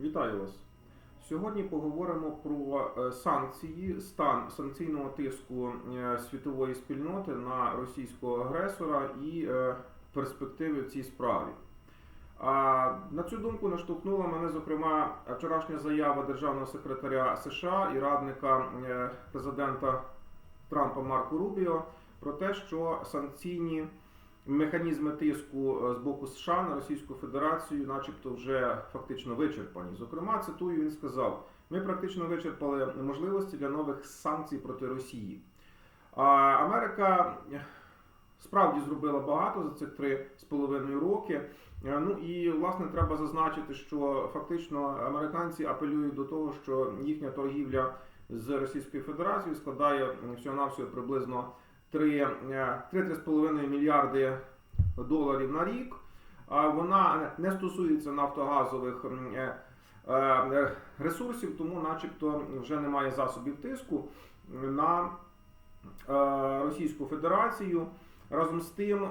Вітаю вас. Сьогодні поговоримо про е, санкції, стан санкційного тиску е, світової спільноти на російського агресора і е, перспективи в цій справі. А на цю думку наштовхнула мене, зокрема, вчорашня заява державного секретаря США і радника президента Трампа Марко Рубіо про те, що санкційні механізми тиску е, з боку США на Російську Федерацію, начебто, вже фактично вичерпані. Зокрема, цитую, він сказав: ми практично вичерпали можливості для нових санкцій проти Росії. А Америка справді зробила багато за цих три з половиною роки. Е, Ну і власне треба зазначити, що фактично американці апелюють до того, що їхня торгівля з Російською Федерацією складає всього навсього приблизно 3-3,5 мільярди доларів на рік. Вона не стосується нафтогазових е, е, ресурсів, тому, начебто, вже немає засобів тиску на е, Російську Федерацію. Разом з тим, е,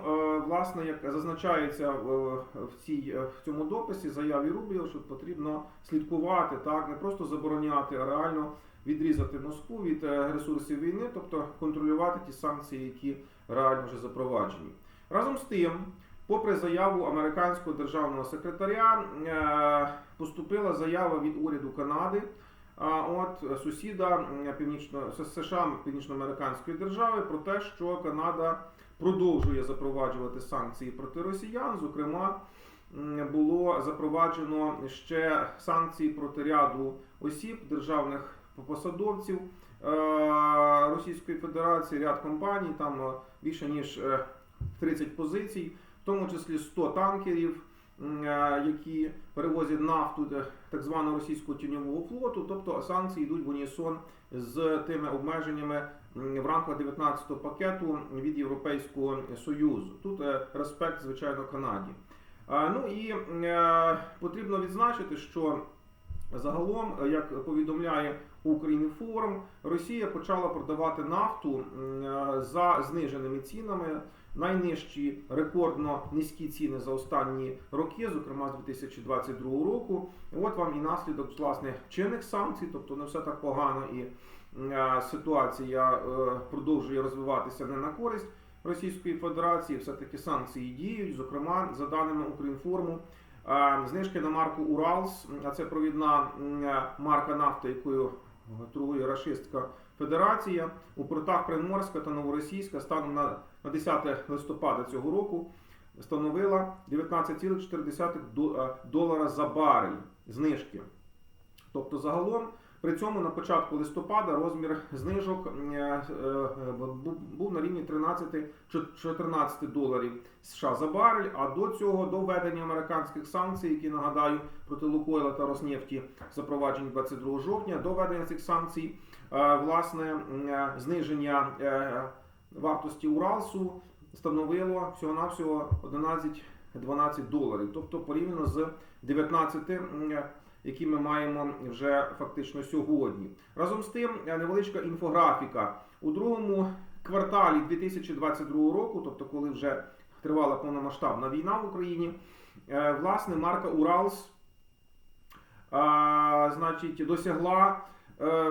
власне, як зазначається в, цій, в цьому дописі заяві Рубіо, що потрібно слідкувати так, не просто забороняти, а реально відрізати Москву від е, ресурсів війни, тобто контролювати ті санкції, які реально вже запроваджені. Разом з тим, попри заяву американського державного секретаря, е, поступила заява від уряду Канади. А от сусіда м, північно США північноамериканської держави про те, що Канада продовжує запроваджувати санкції проти росіян. Зокрема, було запроваджено ще санкції проти ряду осіб, державних посадовців е, Російської Федерації, ряд компаній, там е, більше ніж е, 30 позицій, в тому числі 100 танкерів, е, які перевозять нафту е, так званого російського тіньового флоту. Тобто санкції йдуть в унісон з тими обмеженнями в рамках 19-го пакету від Європейського Союзу. Тут е, респект, звичайно, Канаді. Ну і е, потрібно відзначити, що загалом, е, як повідомляє Укрінформ, Росія почала продавати нафту е, за зниженими цінами. Найнижчі рекордно низькі ціни за останні роки, зокрема з 2022 року. От вам і наслідок власне чинних санкцій, тобто не все так погано і е, ситуація е, продовжує розвиватися не на користь Російської Федерації. Все-таки санкції діють. Зокрема, за даними Укрінформу, е, знижки на марку Уралс, а це провідна марка нафти, якою торгує Рашистська Федерація у портах Приморська та Новоросійська станом на, на 10 листопада цього року становила 19,4 е, долара за барель знижки. Тобто загалом при цьому на початку листопада розмір знижок е, е, бу- був на рівні 13-14 доларів США за барель. А до цього до введення американських санкцій, які нагадаю проти Лукойла та Роснефті запроваджені 22 жовтня, до введення цих санкцій, власне, зниження вартості Уралсу становило всього-навсього 11-12 доларів, тобто порівняно з 19 які ми маємо вже фактично сьогодні. Разом з тим, е, невеличка інфографіка у другому кварталі 2022 року, тобто коли вже тривала повномасштабна війна в Україні, е, власне, марка Уралс значить, досягла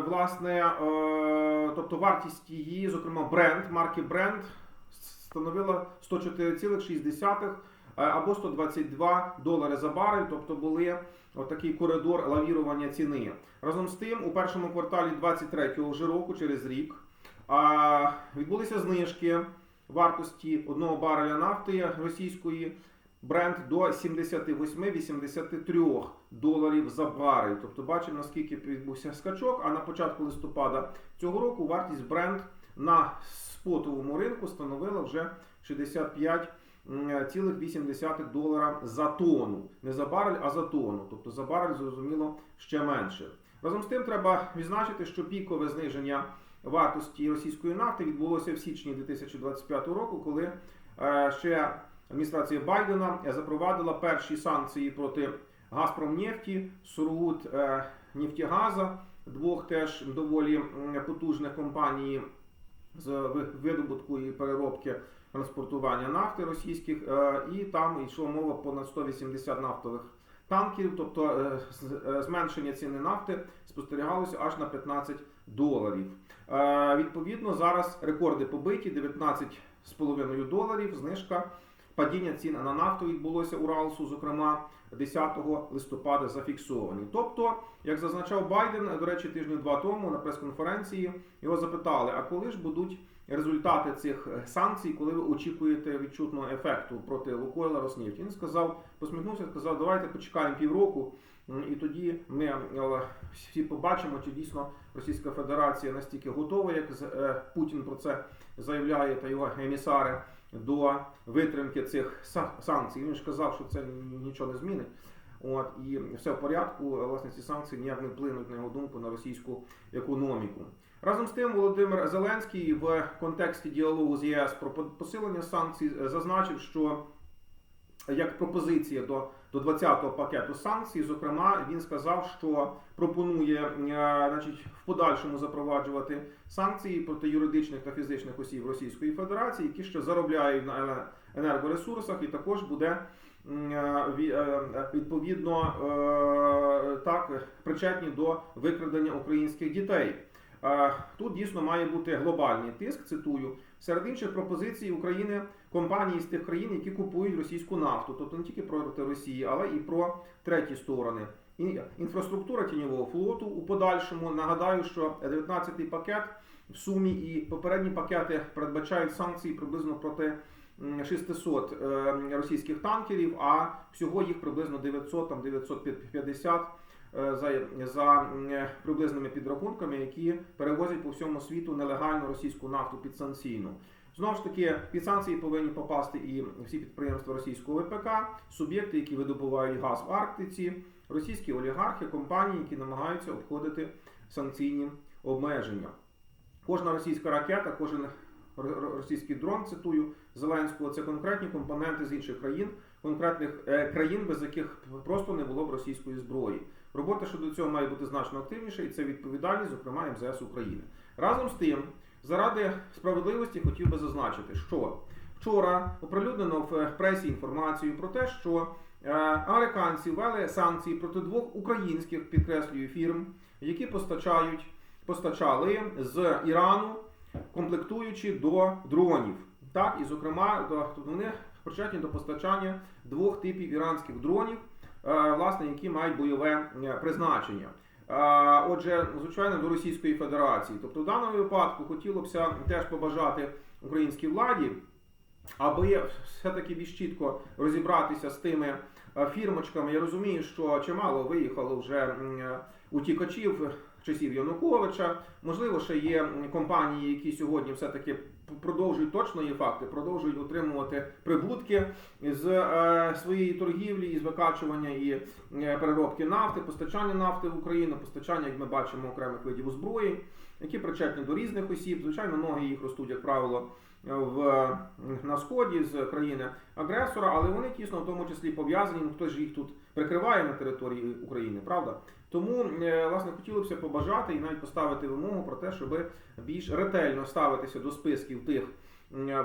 власне, е, тобто вартість її, зокрема, бренд, марки бренд становила 104,6 е, або 122 долари за барель, тобто були отакий коридор лавірування ціни. Разом з тим, у першому кварталі 23-го вже року, через рік, відбулися знижки вартості одного бареля нафти російської бренд до 78-83 доларів за барель. Тобто бачимо, наскільки відбувся скачок. А на початку листопада цього року вартість бренд на спотовому ринку становила вже 65,8 долара за тонну. Не за барель, а за тонну. Тобто за барель, зрозуміло, ще менше. Разом з тим треба відзначити, що пікове зниження вартості російської нафти відбулося в січні 2025 року, коли е, ще адміністрація Байдена запровадила перші санкції проти Газпромнефті, Сургут е, двох теж доволі потужних компаній з видобутку і переробки транспортування нафти російських, е, і там йшла мова понад 180 нафтових танкерів, тобто е, е, зменшення ціни нафти спостерігалося аж на 15 доларів. Е, Відповідно, зараз рекорди побиті 19,5 доларів. Знижка падіння цін на нафту відбулося Уралсу, зокрема 10 листопада зафіксовані. Тобто, як зазначав Байден, до речі, тижні два тому на прес-конференції його запитали: а коли ж будуть результати цих е, санкцій, коли ви очікуєте відчутного ефекту проти Лукойла Роснефті? Він сказав, посміхнувся, сказав, давайте почекаємо півроку. І тоді ми е, всі побачимо, чи дійсно Російська Федерація настільки готова, як е, Путін про це заявляє та його емісари до витримки цих санкцій. Він ж казав, що це нічого не змінить. От і все в порядку. Власне, ці санкції ніяк не вплинуть на його думку на російську економіку. Разом з тим, Володимир Зеленський в контексті діалогу з ЄС про посилення санкцій е, зазначив, що як пропозиція до, до 20-го пакету санкцій, зокрема, він сказав, що пропонує е, значить, в подальшому запроваджувати санкції проти юридичних та фізичних осіб Російської Федерації, які ще заробляють на енергоресурсах, і також буде е, е, відповідно так причетні до викрадення українських дітей. Е, Тут дійсно має бути глобальний тиск. Цитую серед інших пропозицій України компанії з тих країн, які купують російську нафту, тобто не тільки проти Росії, але і про треті сторони. Інфраструктура тіньового флоту у подальшому. Нагадаю, що 19-й пакет в сумі і попередні пакети передбачають санкції приблизно проти м, 600 е, російських танкерів, а всього їх приблизно 900, там 950 е, за, за е, приблизними підрахунками, які перевозять по всьому світу нелегальну російську нафту підсанкційну. Знову ж таки, під санкції повинні попасти і всі підприємства російського ВПК, суб'єкти, які видобувають газ в Арктиці, російські олігархи, компанії, які намагаються обходити санкційні обмеження. Кожна російська ракета, кожен російський дрон, цитую Зеленського, це конкретні компоненти з інших країн, конкретних е, країн, без яких просто не було б російської зброї. Робота щодо цього має бути значно активніша, і це відповідальність, зокрема МЗС України. Разом з тим, заради справедливості хотів би зазначити, що вчора оприлюднено в пресі інформацію про те, що е, американці ввели санкції проти двох українських підкреслюю фірм, які постачають постачали з Ірану, комплектуючи до дронів. Так, і зокрема, до, вони причетні до постачання двох типів іранських дронів, е, власне, які мають бойове е, призначення. Е, Отже, звичайно, до Російської Федерації. Тобто, в даному випадку хотілося б теж побажати українській владі, аби все-таки більш чітко розібратися з тими фірмочками. Я розумію, що чимало виїхало вже утікачів часів Януковича. Можливо, ще є компанії, які сьогодні все-таки продовжують точно є факти, продовжують отримувати прибутки з е, своєї торгівлі, із викачування і е, переробки нафти, постачання нафти в Україну, постачання, як ми бачимо, окремих видів озброєнь, які причетні до різних осіб. Звичайно, ноги їх ростуть, як правило, в на сході з країни агресора, але вони тісно в тому числі пов'язані. Ну хтось ж їх тут прикриває на території України, правда? Тому е, власне хотілося б побажати і навіть поставити вимогу про те, щоб більш ретельно ставитися до списків тих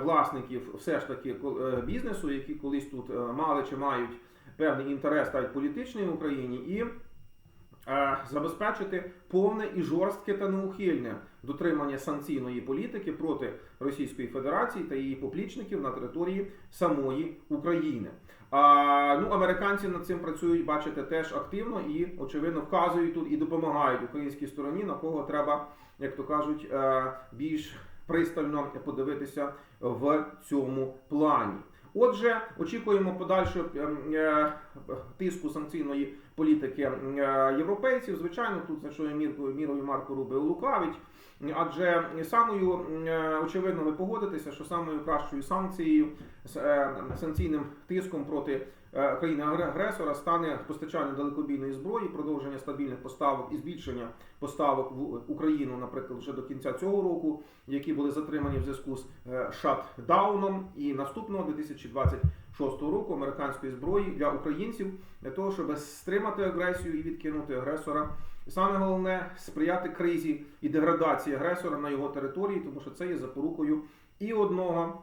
власників, все ж таки е, бізнесу, які колись тут е, мали чи мають певний інтерес навіть політичний в Україні, і е, забезпечити повне і жорстке та неухильне дотримання санкційної політики проти Російської Федерації та її поплічників на території самої України. А, ну, американці над цим працюють, бачите, теж активно і, очевидно, вказують тут і допомагають українській стороні, на кого треба, як то кажуть, е, більш пристально подивитися в цьому плані. Отже, очікуємо подальшого ем, е, тиску санкційної політики ем, е, європейців. Звичайно, тут значною міркою мірою Марко Рубе лукавить. Адже самою е, очевидно ви погодитеся, що самою кращою санкцією санкційним тиском проти е, країни агресора стане постачання далекобійної зброї, продовження стабільних поставок і збільшення поставок в Україну, наприклад, вже до кінця цього року, які були затримані в зв'язку з е, шатдауном, і наступного 2026 року американської зброї для українців для того, щоб стримати агресію і відкинути агресора. Саме головне сприяти кризі і деградації агресора на його території, тому що це є запорукою і одного,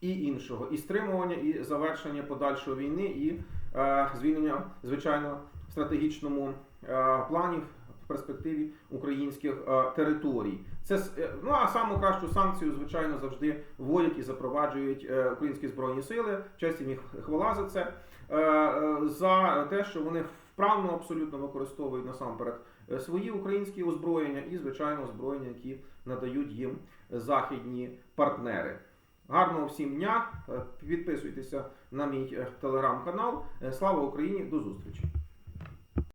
і іншого, і стримування, і завершення подальшої війни, і е, звільнення, звичайно, в стратегічному е, плані в перспективі українських е, територій. Це е, ну а саму кращу санкцію, звичайно, завжди вводять і запроваджують е, українські збройні сили. Честь їм хвала за це. Е, е, За те, що вони вправно абсолютно використовують насамперед е, свої українські озброєння і, звичайно, озброєння, які надають їм західні партнери. Гарного всім дня! Е, Підписуйтеся на мій е, телеграм-канал. Е, Слава Україні! До зустрічі!